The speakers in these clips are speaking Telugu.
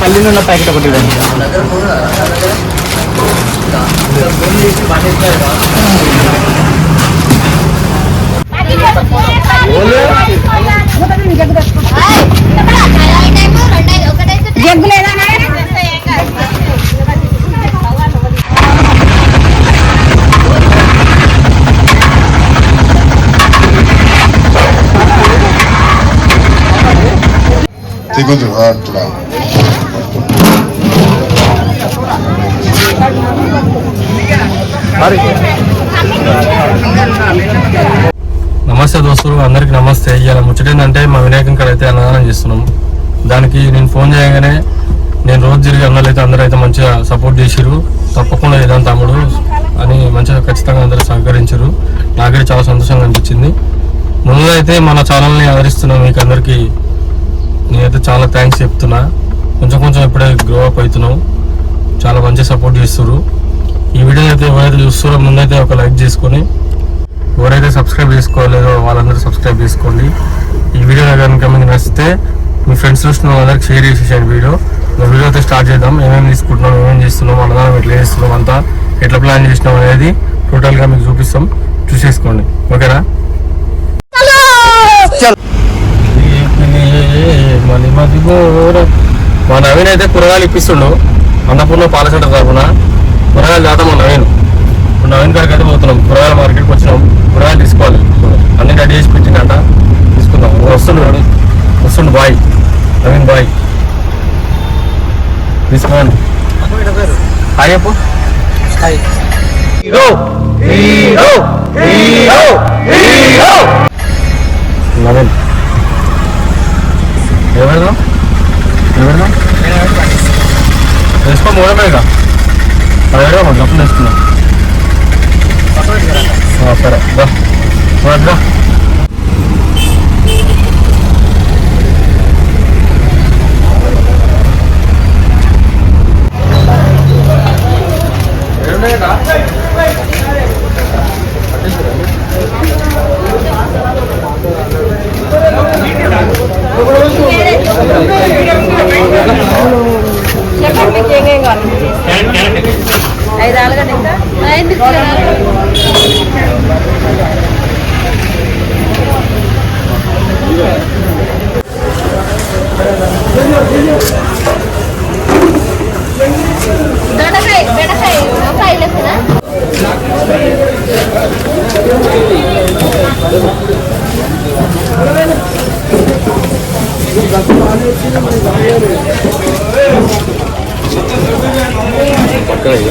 పల్లినున్న ప్యాకెట్ ఒకటి ఇవ్వండి. జగ్గు లేదా. తెగుదు అట్లా నమస్తే దోస్తులు అందరికి నమస్తే. ఇవాళ ముచ్చటేందంటే మా వినాయకం కాడ అయితే అన్నదానం చేస్తున్నాం. దానికి నేను ఫోన్ చేయగానే నేను రోజు తిరిగి అన్నలు అయితే అందరూ అయితే మంచిగా సపోర్ట్ చేసిరు తప్పకుండా ఇదాని తమ్ముడు అని మంచిగా ఖచ్చితంగా అందరూ సహకరించారు నాకైతే చాలా సంతోషంగా అనిపించింది. ముందుగా అయితే మన ఛానల్ని ఆదరిస్తున్నాం మీకు అందరికీ నేనైతే చాలా థ్యాంక్స్ చెప్తున్నా. కొంచెం కొంచెం ఇప్పుడే గ్రో అప్ అవుతున్నాం. చాలా మంచి సపోర్ట్ చేస్తున్నారు ఈ వీడియో అయితే ఎవరైతే చూస్తారో ముందైతే ఒక లైక్ చేసుకొని ఎవరైతే సబ్స్క్రైబ్ చేసుకోలేదో వాళ్ళందరూ సబ్స్క్రైబ్ చేసుకోండి. ఈ వీడియో కనుక మీకు నచ్చితే మీ ఫ్రెండ్స్ చూస్తున్న వాళ్ళకి షేర్ చేసేసారు వీడియో మేము వీడియో అయితే స్టార్ట్ చేద్దాం. ఏమేమి తీసుకుంటున్నాం ఏమేమి చేస్తున్నాం అన్నదానం ఎట్లా చేస్తున్నాం అంతా ఎట్లా ప్లాన్ చేసినాం అనేది టోటల్గా మీకు చూపిస్తాం. చూసేసుకోండి. ఓకేనా చల్ మళ్ళీ మది మా నవీన్ అయితే కూరగాయలు ఇప్పిస్తుండు. అన్నపూర్ణ పాలసెంట తరఫున కూరగాయలు మా నవీన్. ఇప్పుడు నవీన్ కాడికి అయితే పోతున్నాం. కూరగాయల మార్కెట్కి వచ్చినాం. కూరగాయలు తీసుకోవాలి. అన్ని రెడీ చేసి పెట్టిందంట తీసుకుందాం. వస్తుండు వాడు. వస్తుండు బాయ్. నవీన్ బాయ్. తీసుకోండి. Hi hero. నవీన్. ఎవరిదో? ఎవరిదో? వేసుకో మూడమేగా అదే మన డబ్బులు వేసుకున్నాం ఆ, సరే రా రా, రా. చెప్పండి మీకు ఏమేమి కావాలి ఐదు ఆలుగడ్డ ఇంకా ఎందుకు దొండకాయ బెండకాయ వంకాయ పక్కన ఇక.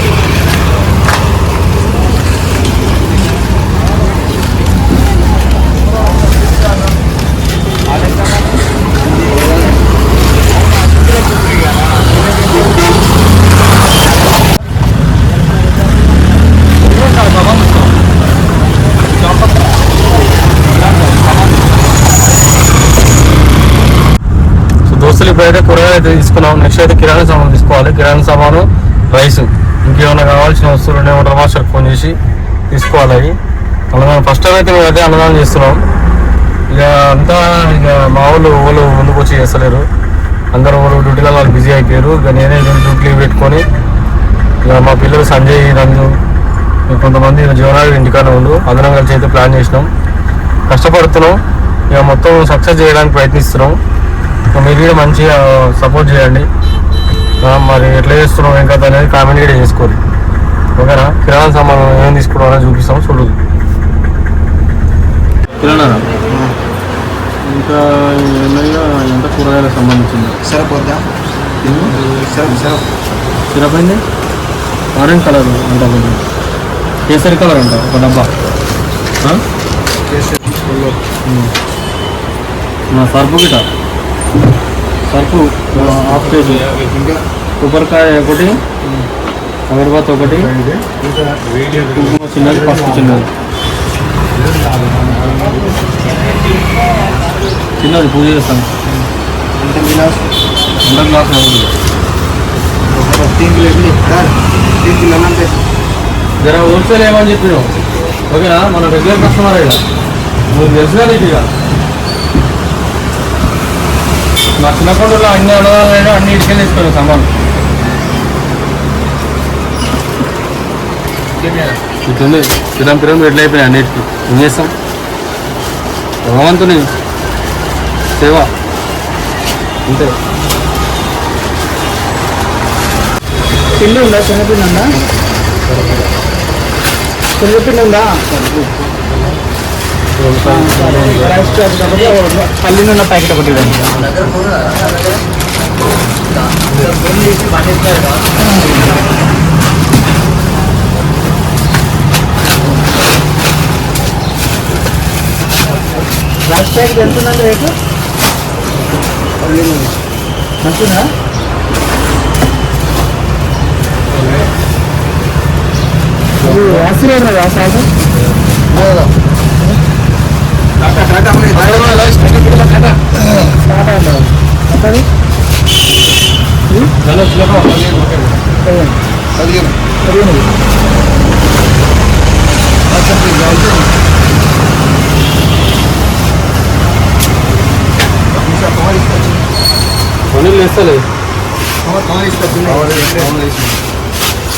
సో అసలు ఇప్పుడైతే కూరగాయలు అయితే తీసుకున్నాం. నెక్స్ట్ అయితే కిరాణా సామాన్ తీసుకోవాలి. కిరాణా సామాను రైస్. ఇంకేమైనా కావాల్సిన వస్తువులు ఉంటే వాటర్ మాస్టర్కి ఫోన్ చేసి తీసుకోవాలి అవి. అన్నదానం ఫస్ట్ టైం అయితే మేము అదే అన్నదానం చేస్తున్నాం. ఇక అంతా ఇక మా వాళ్ళు వాళ్ళు ముందుకు వచ్చి చేస్తలేరు. అందరూ వాళ్ళు డ్యూటీలో వాళ్ళు బిజీ అయిపోయారు. ఇక నేనే డ్యూటీ లీవ్ పెట్టుకొని ఇక మా పిల్లలు సంజయ్ రంజు కొంతమంది జీవనాడు ఇంటికానే ఉండు. అందరం కలిసి అయితే ప్లాన్ చేసినాం. కష్టపడుతున్నాం. ఇక మొత్తం సక్సెస్ చేయడానికి ప్రయత్నిస్తున్నాం. మీరు కూడా మంచిగా సపోర్ట్ చేయండి. మరి ఎట్లా చేస్తున్నాం ఏం కథ అనేది కామెంట్ కూడా చేసుకోండి. ఓకేనా? కిరాణా సామాన్ ఏం తీసుకున్నాం అనేది చూపిస్తాం చూడు కిరాణా? ఇంకా ఎంత కూరగాయలకు సంబంధించింది? సరిపోద్దా సరే సరే సిరప్ అయింది ఆరెంజ్ కలర్ అంట కొంచెం. కేసరి కలర్ అంట ఒక డబ్బా. నా సర్పు గిట సర్పు ఆ, హాఫ్ కేజీ. కొబ్బరికాయ ఒకటి అగరబత్తి ఒకటి కుంకుమ చిన్నది పసుపు చిన్నది. చిన్నది పూజ చేస్తాను. అండర్ గ్లాస్ అవుతుంది జర హోల్సేల్ ఏమని చెప్పినావు? ఓకేనా? మన రెగ్యులర్ కస్టమర్ ఇక నువ్వు తెలుసుగా నీకు ఇక. మా చిన్నప్పటిలో అన్ని అడగాలి అన్ని ఇటుకెళ్ళి తీసుకున్నాను సామాన్ ఇట్లుంది. కిరం కిరం రెడ్లు అయిపోయాయి అన్నిటికీ. ఏం చేస్తాం? భగవంతుని సేవ. అంతే. పిల్లి ఉందా? శనగపిండి ఉందా? శనగపిండి ఉందా? పల్లి నూనె ప్యాకెట్ ఒకటి ఇవ్వండి. రైస్ ప్యాకెట్ ఎంత ఉందండి రేటు మంచిదా వాసన ఉన్నదా సాగు పనులు వేస్తలే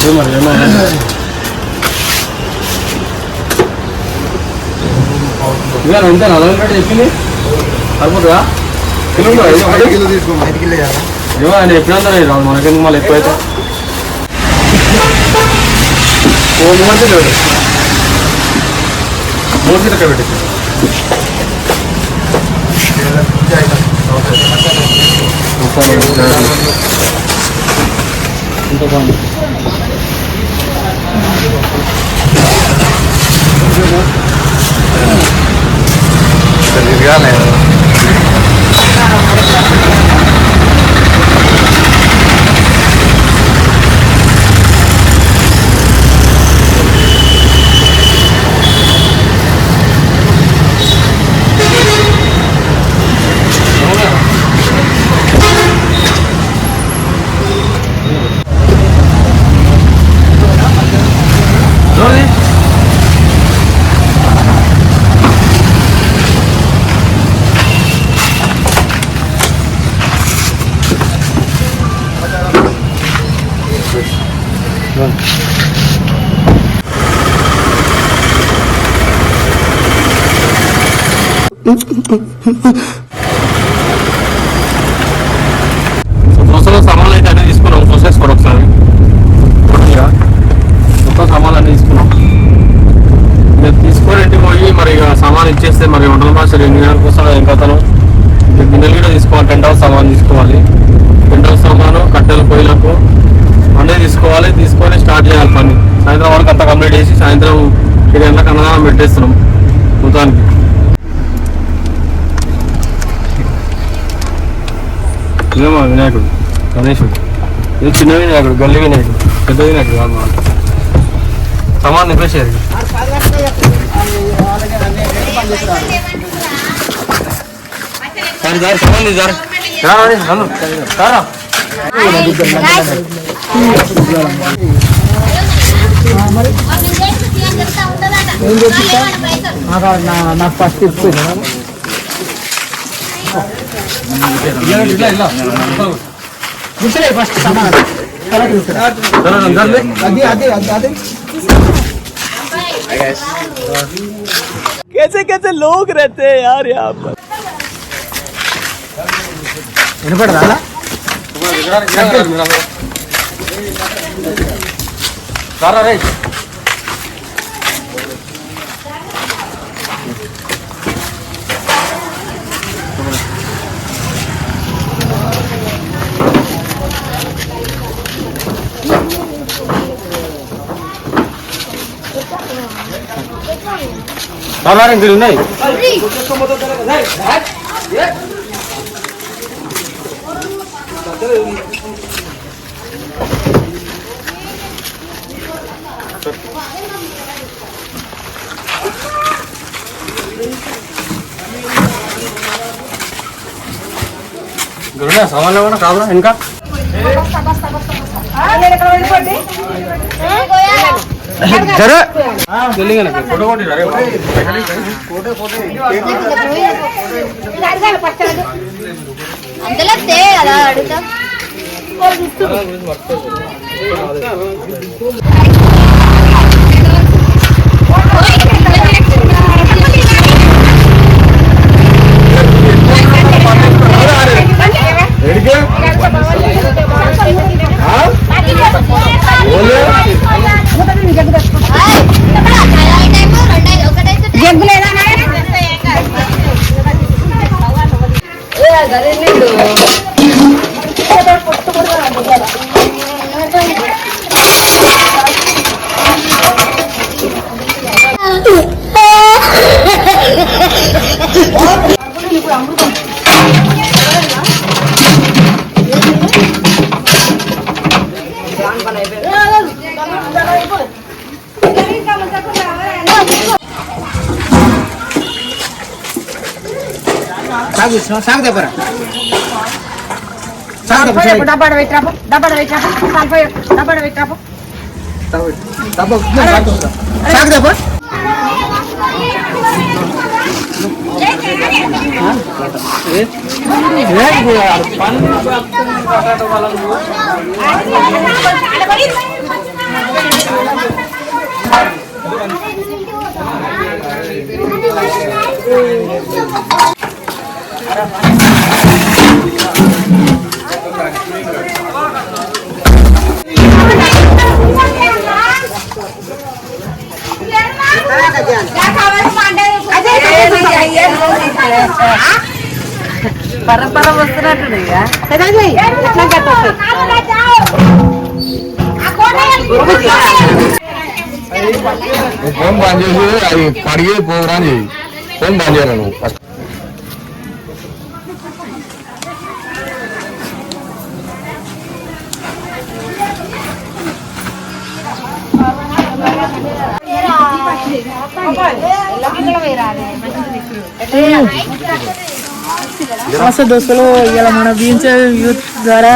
ఏ మరి ఇక అంతే నలభై రేటు చెప్పింది? సరిపోతుందా కిలో ఉందా? ఇది ఒకటి? ఏమో ఆయన ఎప్పుడంతా రాదు మనకెందుకు మళ్ళీ ఎక్కువైతే ఓ మూడు లేదు మూడు సీట్లకే పెట్టి ఇంత బాగుంది దోశలో సామాన్లు అయితే అన్నీ తీసుకున్నాం చూసేసుకోండి ఒకసారి? మొత్తం సామాన్లు అన్నీ తీసుకున్నాం ఇక తీసుకొని ఇంటికి పోయి మరి ఇక సామాన్ ఇచ్చేస్తే మరి వంటల మాస్టర్ ఎన్ని గంటలకు వస్తాడో ఏం కథను? గిన్నెలు కూడా తీసుకోవాలి టెంట్ హౌస్ సామాన్ తీసుకోవాలి. టెంట్ హౌస్ సామాను కట్టెల పొయ్యిలకు అన్నీ తీసుకోవాలి తీసుకొని స్టార్ట్ చేయాలి పని. సాయంత్రం వరకు అంతా కంప్లీట్ చేసి సాయంత్రం ఏడు గంటలకు అన్నదానం పెట్టేస్తున్నాం మొత్తానికి. ఇదేమో వినాయకుడు. గణేశుడు. ఇది చిన్న వినాయకుడు గల్లి వినాయకుడు పెద్ద వినాయకుడు కాదు మా సమాన్ నింపేసేది సరే సార్ సమాన్ సార్. రా నాకు నా- ఫస్ట్ ఇప్పు ఇలా, ఇలా, ఇలా. ముసలే ఫస్ట్ సమానం కరెక్ట్ తీసుకురా. సరే, రండి, రండి. అది అది అది అది कैसे कैसे लोग रहते हैं यार यहाँ पर వినపడదా అలా? రారా రే పర్వాలేదు ఇక్కడ ఉన్నాయి ఉన్నాయి సామాన్లు ఏమన్నా కావాలా ఇంకా సరే అందులో తే అడుగుతా. సాగు సరే. డబ్బాడ పెట్టరాపు డబ్బాడ పెట్టరాపు నలభై డబ్బాడ పెట్టరాపు సాగు? సాగు దెబ్బ పరపర వస్తున్నట్టు ఫోన్ బంద్ చేసి అది కడిగి పోరా ఫోన్ బంద్ చేయాలి నువ్వు. ఫస్ట్ నమస్తే దోస్తులు ఇలా మన బీఎంసీ యూత్ ద్వారా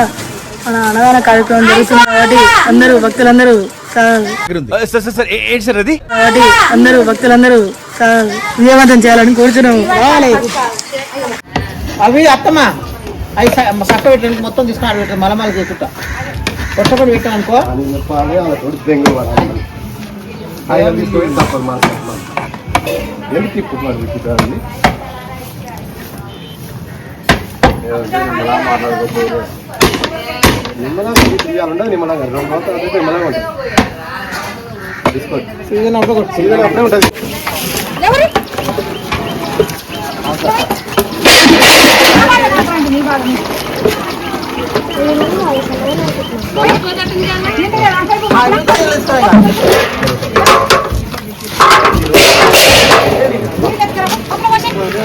మన అన్నదాన కార్యక్రమం జరుగుతుంది కాబట్టి అందరూ భక్తులందరూ స- సార్ సార్ సార్ ఏ- ఏంటి సార్ అది? కాబట్టి అందరూ భక్తులందరూ విజయవంతం చేయాలని కోరుచున్నాము. రావాలి. అవి అత్తమ్మా. అవి సట్ట పెట్టడానికి మొత్తం తీసుకుని ఆడ పెట్టారు మలమాల చేసుకుంటా. కొట్టకొని పెట్టాం అనుకో ఎందుకు ఇప్పుడు మరి విప్పుతారండి మాట్లాడుకోకపోయారు నిమ్మలంగా తీయాలంటే నిమ్మలంగా రెండు సంవత్సరాలు అయితే నిమ్మలంగా ఉంటుంది తీసుకోండి. సీజన్ అప్పుడు. సీజన్ అప్పుడే ఉంటుంది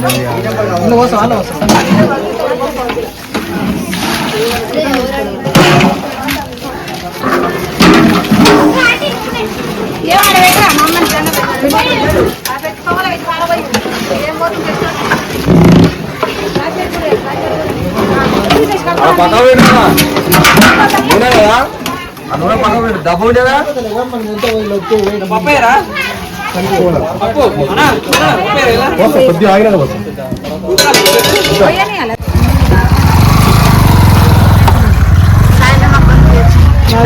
పోపుకి నువ్వు వస్తావా? వాళ్ళు వస్తావా? అలా పక్క పెట్టుకున్నా నూనె కదా ఆ నూనె పెట్టు డబ్బు ఉండేదా కొద్దిగా ఆగిన వస్తుంది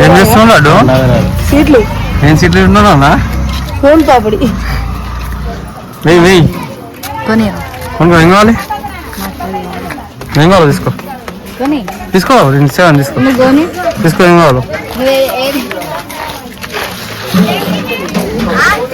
ఏం చేస్తున్నాడు సీట్లు. ఏం సీట్లు ఉన్నాడు ఫోన్ పాపడి. వెయ్యి వెయ్యి కొని కొనుక్కో ఏం కావాలి? ఏం కావాలి తీసుకో. తీసుకో రెండు సెవెన్ తీసుకో. తీసుకో ఏం కావాలి.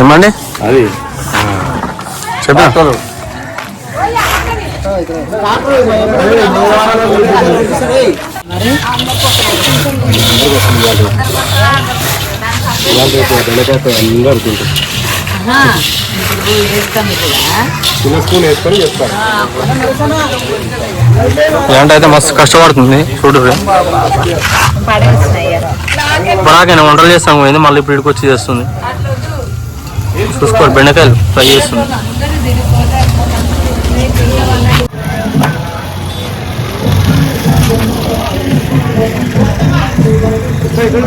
ఏమండి? అది. చెప్పా. అందరూ అనుకుంటారు చిన్న స్పూన్ వేసుకొని చెప్తారు ఎండ అయితే మస్తు కష్టపడుతుంది చూడు. పడేస్తున్నాయి వంటలు చేస్తాం పోయింది మళ్ళీ ఇప్పుడు ఇక్కడికి వచ్చి చేస్తుంది. చూసుకోండి బెండకాయలు ఫ్రై చేస్తుంది. ఇక్కడ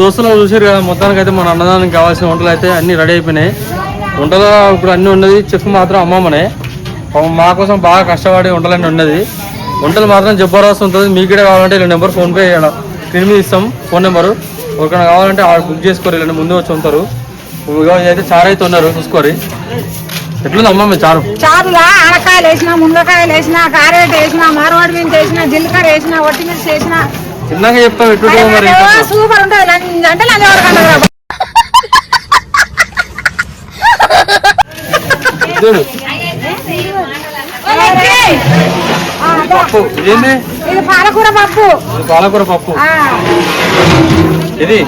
దోస్తులు చూసారు కదా మొత్తానికి అయితే మన అన్నదానికి కావాల్సిన వంటలు అయితే అన్ని రెడీ అయిపోయినాయి. వంటలు ఇప్పుడు అన్ని ఉన్నది చెఫ్ మాత్రం అమ్మమ్మనే. మా కోసం బాగా కష్టపడి వంటలన్నీ ఉన్నది. వంటలు మాత్రం జబర్దస్త్ ఉంటుంది. మీకు కూడా కావాలంటే ఇలా నెంబర్ ఫోన్పే స్క్రీన్ మీద ఇస్తాం ఫోన్ నెంబరు. ఒకరికైనా కావాలంటే ఆడ బుక్ చేసుకోరు ఇలా ముందు వచ్చి ఉంటారు. అయితే చారు అయితే ఉన్నారు చూసుకోరి. ఎట్లుంది అమ్మమ్మ చారు? చారులా? ఆనకాయలు వేసిన మునగకాయలు వేసిన కారేట్ వేసిన మార్వాడి మీద వేసిన జీలకర్ర వేసిన వట్టి మిర్చి వేసిన చిన్నగా చెప్తాం మరి సూపర్ ఉంటుంది. అంటే వరకు చూడు పప్పు. ఇది పాలకూర పప్పు. ఇది పాలకూర పప్పు. ఇది?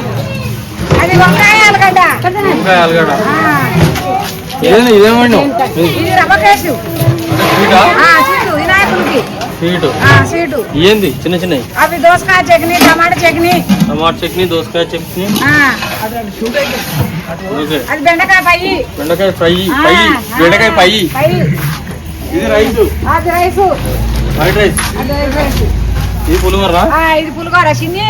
అది వంకాయ ఆలుగడ్డ. వంకాయ ఆలుగడ్డ. ఇదేమండి ఇది రవ్వకేసు స్వీటా? ఆ, స్వీటు వినాయకుడికి. స్వీట్? ఆ, స్వీటు. ఏంది? చిన్న చిన్నవి? అవి దోసకాయ చట్నీ టమాటా చట్నీ. టమాటా చట్నీ దోసకాయ చట్నీ. ఓకే. అది బెండకాయ పై బెండకాయ ఫ్రై పై బెండకాయ పై ఇది రైస్. అది రైసు. White rice. ఇది పులిహోర ఇది పులిగోర చిన్ని.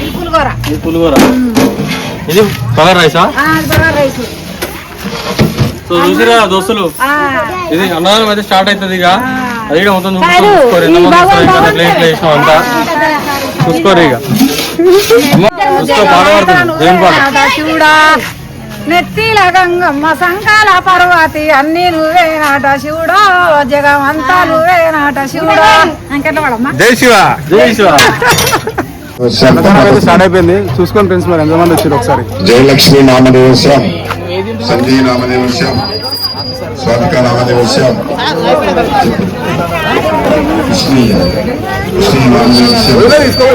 ఇది పులిగోర ఇది పులిహోర. ఇది రైసా? బగారా రైస్. సో చూసిరా దోస్తులు? ఇది అన్నదానం అయితే స్టార్ట్ అవుతుంది ఇక. అది మొత్తం చూసుకోరు అంతా చూసుకోరు ఇక చూసుకో పాట నెత్తిల గంగమ్మ సంకాల పర్వతి అన్ని నువ్వే నాట శివుడా జగమంతా నువ్వే నాట శివుడా జై శివ జై శివ స్టార్ట్ అయిపోయింది చూసుకోండి ఫ్రెండ్స్ మరి ఎంతమంది వచ్చారు ఒకసారి జయలక్ష్మి నామదేవస్యం సంజయ్ నామదేవస్యం స్వాతిక నామదేవస్యం కృష్ణి కృష్ణి నామదేవస్యం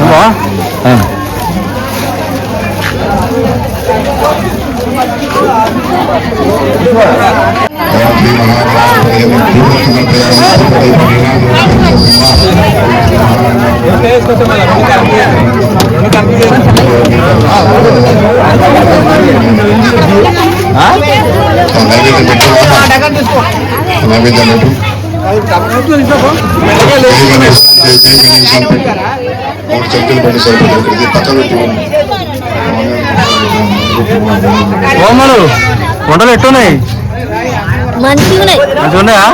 బా రాత్రి నైవేద్యం పెట్టు నైవేద్యం పెట్టు. అని పెట్టు. మూడు చెక్కులు పెట్టి సరిపోతుంది పక్కన పెట్టి. ఓమలు వంటలు ఎట్టున్నాయి? మంచిగా మంచిగా ఉన్నాయా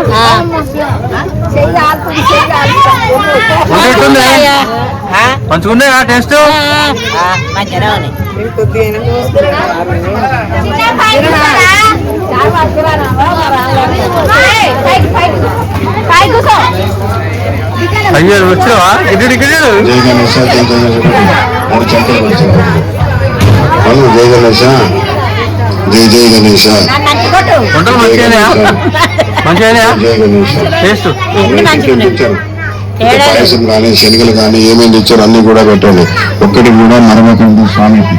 వంట ఎట్టుంది మంచిగా ఉన్నాయా టేస్ట్? అయ్యో వచ్చావా ఇటు ఇటు జై గణేష జై గణేష. జై జై గణేష. వంటలు టేస్ట్ పాయసం కానీ శనగలు కానీ ఏమేమి తెచ్చారు అన్ని కూడా పెట్టండి. ఒక్కటి కూడా మరమకండి స్వామికి.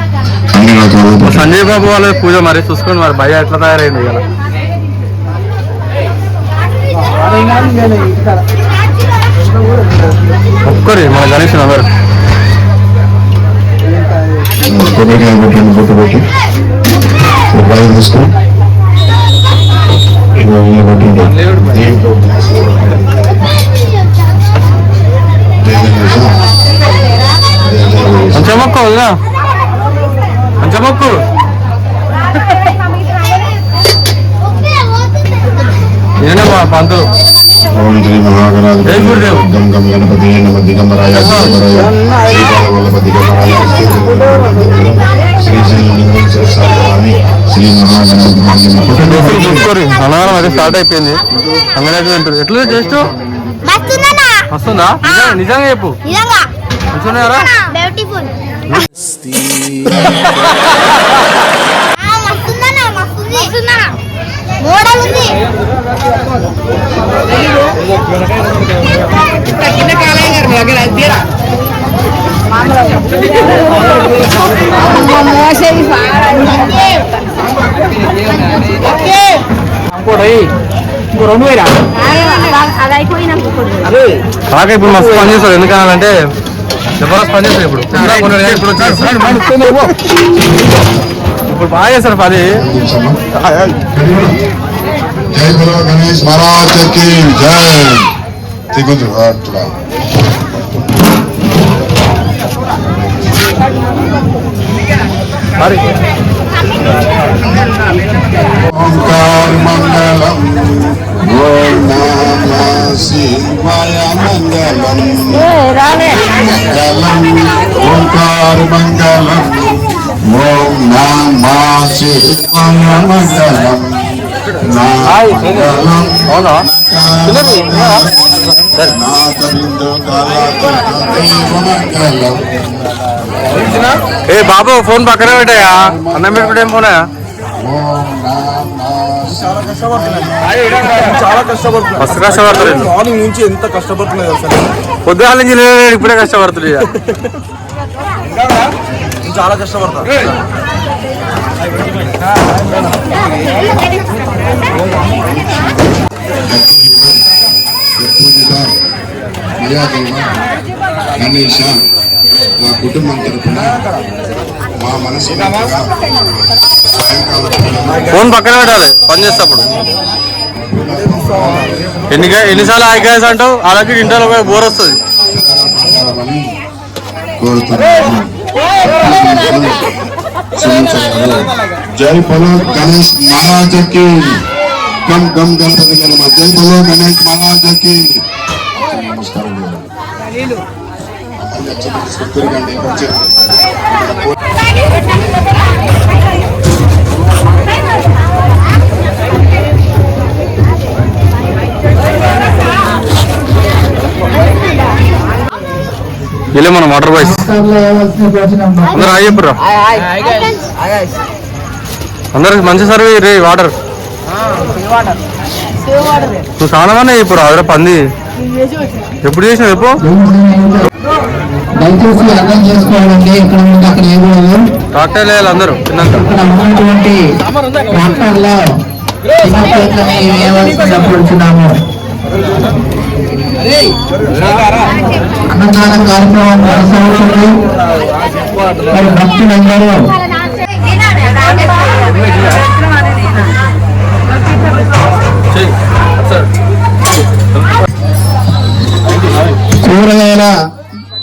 అన్ని రకాలు పెట్టండి. సంజయ్ బాబు వాళ్ళ పూజ మరి చూసుకోండి మరి. భయ ఎట్లా తయారైంది ఇలా ఒక్కరి మన గణేష్ అందరు కొబ్బరికాయ పెట్టండి బొట్టు పెట్టి రూపాయలు తీసుకుని దీంట్లో ఓం శ్రీ మహాగణాధిపతి గం గం గణపతి నమ దిగంబరాయ శ్రీకాళ వల్లభ దిగంబరాయ అన్నదానం అయితే స్టార్ట్ అయిపోయింది. అంగనైతే ఉంటుంది ఎట్లా టేస్ట్ వస్తుందా నిజంగా- నిజంగా చెప్పు. మంచిగా బ్యూటిఫుల్ మోడల్ ఉంది అది అయిపోయినాక అలాగే ఇప్పుడు మస్తు పని చేస్తారు ఎందుకనంటే జబర్దస్త్ పని చేస్తారు ఇప్పుడు ఇప్పుడు ఇప్పుడు బాగా చేస్తారు పది జై గురు గణేష్ మహారాజ్ జై జై దిగుదు అట్లా అవునా? ఏ బాబు ఫోన్ పక్కనే పెట్టాయా అన్నం పెట్టుకుంటే ఏం ఫోనా చాలా కష్టపడుతున్నా మస్తు కష్టపడుతుంది మార్నింగ్ నుంచి ఎంత కష్టపడుతున్నది అసలు పొద్దుగాల నుంచి ఇప్పుడే కష్టపడుతుంది చాలా కష్టపడతా. గణేష మా కుటుంబం తరపున మా మనసు ఫోన్ పక్కన పెట్టాలి. పని చేసేటప్పుడు. ఎన్ని ఎన్నిసార్లు ఆగిగాయస్ అంటావు? అలాగే ఇంటర్ బోర్ వస్తుంది. జై బలో గణేష్ మహారాజకి. గమ్ గమ్ గణపతి గణమ జై బలో గణేష్ మహారాజకి. తిరగండి వెళ్ళే వాటర్ బాయ్స్. అందరూ హాయ్ చెప్పురా. అందరికి మంచి సర్వే రే వాటర్. నువ్వు స్నానమనే ఇప్పుడు అదే పంది. ఎప్పుడు చేసినావు ఎప్పుడు దయచేసి అర్థం చేసుకోవాలండి. ఇక్కడ నుండి అక్కడ ఏమో డాక్టర్ వేయాలి అందరూ ఇక్కడ ఉన్నటువంటి ట్రాక్టర్లో చిన్న ప్లేట్లని వేయవలసినప్పుడు వచ్చినాము అన్నదానం కార్యక్రమం కొనసాగుతుంది. మరి భక్తులందరూ. కూరగాయల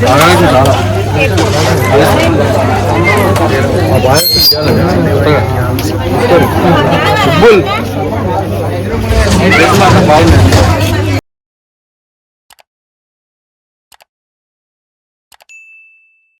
나가지 나가. 아, 마이크 미안해. 어떡해. 뭘. 뭘. 내가 마이크 마이크.